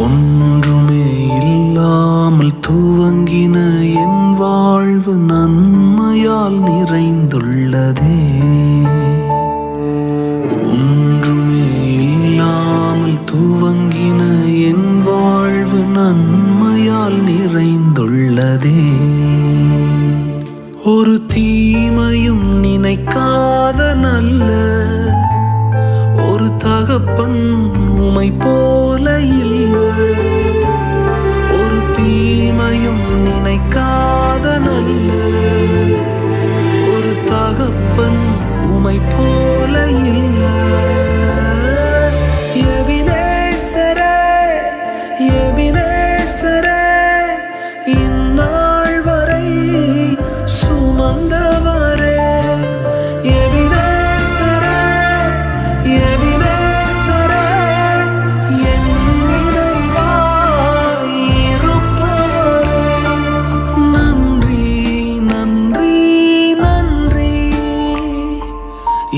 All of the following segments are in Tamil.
ஒன்றுமே இல்லாமல் துவங்கின என் வாழ்வு நன்மையால் நிறைந்துள்ளதே நன்மையால் நிறைந்துள்ளதே. ஒரு தீமையும் நினைக்காத நல்ல ஒரு தகப்பன் உமை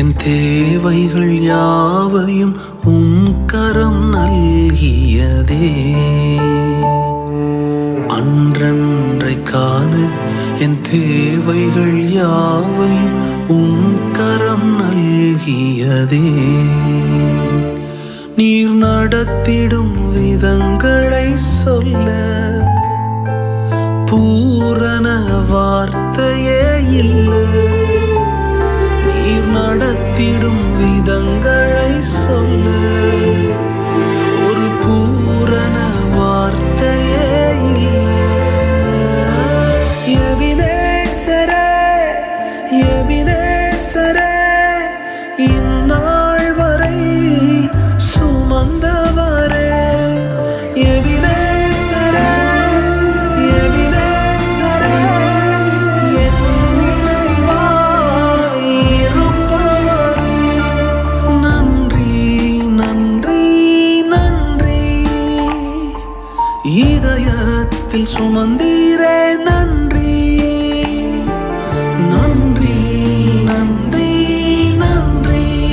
என் தேவைகள் யாவையும் உம் கரம் நல்கியதே. அன்றன்றை காண என் தேவைகள் யாவையும் உம் கரம் நல்கியதே. நீர் நடத்திடும் விதங்களை சொல்ல பூரண வார்த்தையே இல்லை. நீர் இதயத்தில் சுமந்தீரே. நன்றி நன்றி நன்றி நன்றி.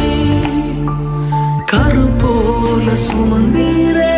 கருப்போல போல சுமந்தீரே.